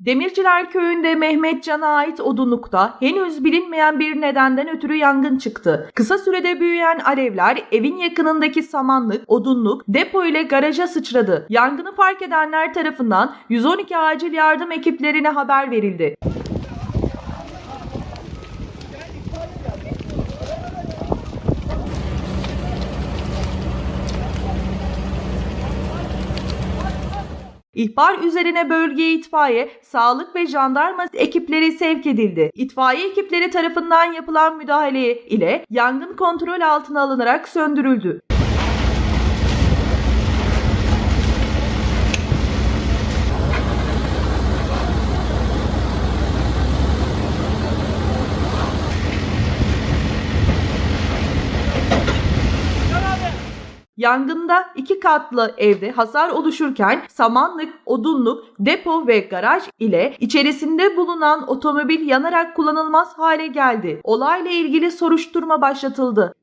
Demirciler köyünde Mehmet Can'a ait odunlukta henüz bilinmeyen bir nedenden ötürü yangın çıktı. Kısa sürede büyüyen alevler evin yakınındaki samanlık, odunluk, depo ile garaja sıçradı. Yangını fark edenler tarafından 112 acil yardım ekiplerine haber verildi. İhbar üzerine bölgeye itfaiye, sağlık ve jandarma ekipleri sevk edildi. İtfaiye ekipleri tarafından yapılan müdahale ile yangın kontrol altına alınarak söndürüldü. Yangında iki katlı evde hasar oluşurken samanlık, odunluk, depo ve garaj ile içerisinde bulunan otomobil yanarak kullanılmaz hale geldi. Olayla ilgili soruşturma başlatıldı.